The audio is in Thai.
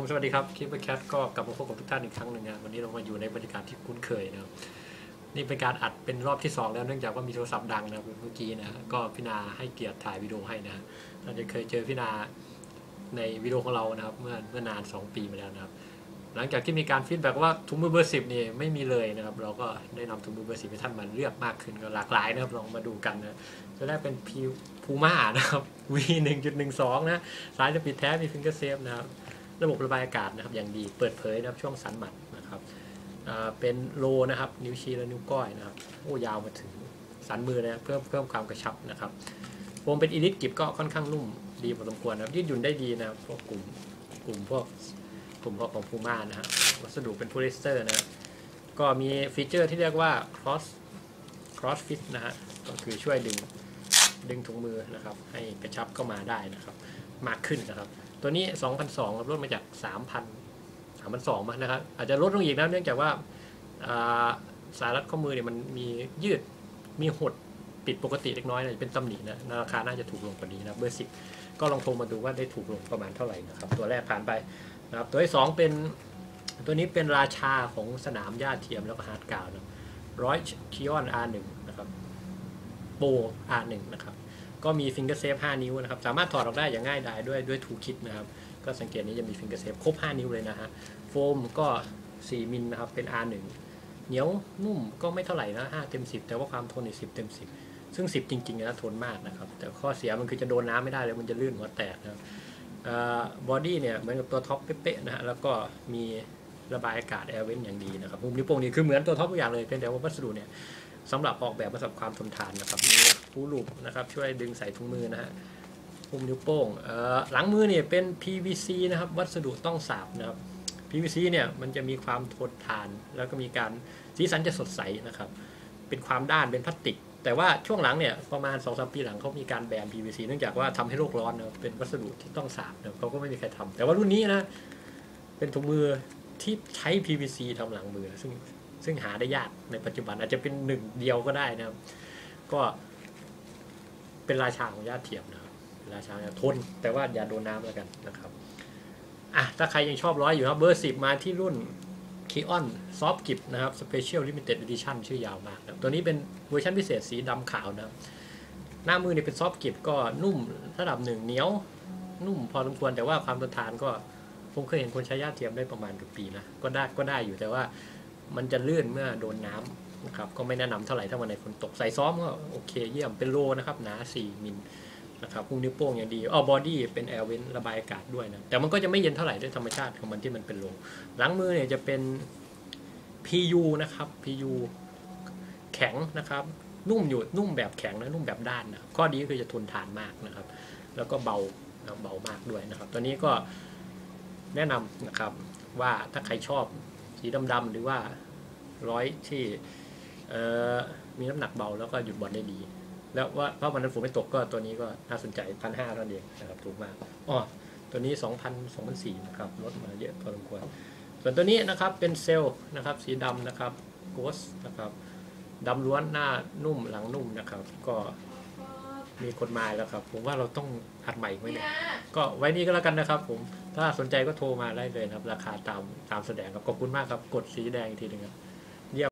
ผมสวัสดีครับคลิปแคทก็กลับมาพบกับทุกท่านอีกครั้งหนึ่งนะวันนี้เรามาอยู่ในบรรยากาศที่คุ้นเคยนะครับนี่เป็นการอัดเป็นรอบที่ 2 แล้วเนื่องจากว่ามีโทรศัพท์ดังนะเมื่อกี้นะก็พี่นาให้เกียรติถ่ายวิดีโอให้นะเราจะเคยเจอพี่นาในวิดีโอของเรานะครับเมื่อเมื่อนาน 2 ปีมาแล้วนะครับ หลังจากที่มีการฟีดแบ็กว่าถุงมือเบอร์สิบนี่ไม่มีเลยนะครับ เราก็ได้นำถุงมือเบอร์สิบให้ท่านมาเลือกมากขึ้นก็หลากหลายนะครับลองมาดูกันนะจะแรกเป็นพีพูม่านะครับ V 1.12นะสายจะปิดแท้มีฟิงเกอร์เซฟนะครับ ระบบระบายอากาศนะครับอย่างดีเปิดเผยนะครับช่วงสันหมัดนะครับเป็นโลนะครับนิ้วชี้และนิ้วก้อยนะครับโอ้ยาวมาถึงสันมือนะเพิ่มเพิ่มความกระชับนะครับโฟมเป็นอีลิทกิบก็ค่อนข้างนุ่มดีพอสมควรนะครับยืดหยุ่นได้ดีนะครับพวกกลุ่มกลุ่มพวกกลุ่มพวกของพูม่านะฮะวัสดุเป็นโพลิสเตอร์นะก็มีฟีเจอร์ที่เรียกว่า cross cross fit นะฮะก็คือช่วยดึงดึงถุงมือนะครับ ให้กระชับเข้ามาได้นะครับ มากขึ้นนะครับ ตัวนี้ 2,200ลดมาจาก 3,000 3,200มานะครับ อาจจะลดลงอีกนะเนื่องจากว่าสายรัดข้อมือเนี่ยมันมียืดมีหดปิดปกติเล็กน้อยนะเป็นตำหนินะราคาน่าจะถูกลงกว่านี้นะเบอร์สิบก็ลองโทรมาดูว่าได้ถูกลงประมาณเท่าไหร่นะครับ ตัวแรกผ่านไปนะครับตัวที่สองเป็นตัวนี้เป็นราชาของสนามหญ้าเทียมแล้วก็ฮาร์ดกาวน์นะร้อยคิออน R1 นะครับโป R1 นะครับ ก็มีฟิงเกอร์เซฟ5นิ้วนะครับ สามารถถอดออกได้อย่างง่ายดายด้วยด้วยทูคิดนะครับ ก็สังเกตนี้จะมีฟิงเกอร์เซฟครบ 5 นิ้วเลยนะฮะ โฟมก็ 4 มิลนะครับ เป็น R1 เหนียวนุ่มก็ไม่เท่าไหร่นะ5เต็ม 10 แต่ว่าความทนอีก10 เต็ม 10 ซึ่ง 10 จริงๆนะทนมากนะครับ แต่ข้อเสียมันคือจะโดนน้ำไม่ได้เลยมันจะลื่นหัวแตกนะบบอดี้เนี่ยเหมือนกับตัวท็อปเป๊ะๆนะฮะ แล้วก็มีระบายอากาศแอร์เวนอย่างดีนะครับมุมนิ้วโป้งนี่คือเหมือนตัวท็อปทุกอย่างเลยเพียงแต่ว่าวัสดุเนี่ย สำหรับออกแบบมาสำหรับความทนทานนะครับมีผู้ลูกนะครับช่วยดึงใส่ถุงมือนะฮะปุ่มนิ้วโป้งเออหลังมือเนี่ยเป็น PVC นะครับวัสดุต้องสาบนะครับ PVC เนี่ยมันจะมีความทนทาน แล้วก็มีการสีสันจะสดใสนะครับ เป็นความด้านเป็นพลาสติก แต่ว่าช่วงหลังเนี่ยประมาณ2อสปีหลังเขามีการแบน PVC เนื่องจากว่าทำให้โลกร้อนนะเป็นวัสดุที่ต้องสาบนะเขาก็ไม่มีใครทำแต่ว่ารุ่นนี้นะเป็นถุงมือที่ใช้ PVC ทำหลังมือซึ่ง ซึ่งหาได้ยากในปัจจุบันอาจจะเป็นหนึ่งเดียวก็ได้นะครับ ก็เป็นราชาของญาติเทียมนะครับราชาเนี่ยทนแต่ว่าอย่าโดนน้ำแล้วกันนะครับอะถ้าใครยังชอบร้อยอยู่ครับเบอร์สิบมาที่รุ่น k ีออนซอฟกิบนะครับ Special Limited Edition ชื่อยาวมากนะตัวนี้เป็นเวอร์ชันพิเศษสีดำขาวนะครับหน้ามือเนี่ยเป็นซอฟกิบก็นุ่มระดับหนึ่งเหนียวนุ่มพอสมควรแต่ว่าความทนทานก็ผมเคยเห็นคนใช้ยาเทียมได้ประมาณเกือบปีนะก็ได้ก็ได้อยู่แต่ว่า มันจะลื่นเมื่อโดนน้ำนะครับก็ไม่แนะนำเท่าไหร่ถ้าวันไหนฝนตกใส่ซ้อมก็โอเคเยี่ยมเป็นโลนะครับหนา 4 มิลนะครับพุงนิ้วโป้งอย่างดีอ๋อบอดี้เป็นแอร์เวนระบายอากาศด้วยนะ แต่มันก็จะไม่เย็นเท่าไหร่ด้วยธรรมชาติของมันที่มันเป็นโลหลังมือเนี่ยจะเป็น PU นะครับ PU แข็งนะครับ นุ่มอยู่นุ่มแบบแข็งนะนุ่มแบบด้านนะข้อดีก็คือจะทนทานมากนะครับ แล้วก็เบาเบามากด้วยนะครับ ตัวนี้ก็แนะนำนะครับว่าถ้าใครชอบ สีดำๆหรือว่าร้อยที่มีน้ำหนักเบาแล้วก็หยุดบอลได้ดี แล้วว่าเพราะวันนั้นฝนไม่ตกก็ตัวนี้ก็น่าสนใจพันห้าเท่านั้นเองนะครับถูกมากอ๋อตัวนี้สองพันสองพันสี่นะครับลดมาเยอะพอสมควร ส่วนตัวนี้นะครับเป็นเซลล์นะครับ สีดำนะครับโกสนะครับดำล้วนหน้านุ่มหลังนุ่มนะครับ ก็ มีคนมาแล้วครับ ผมว่าเราต้องหัดใหม่ไหมเนี่ยก็ไว้นี่ก็แล้วกันนะครับ ผมถ้าสนใจก็โทรมาได้เลยนะครับ ราคาตามตามแสดงครับขอบคุณมากครับ กดสีแดงอีกทีหนึงครับ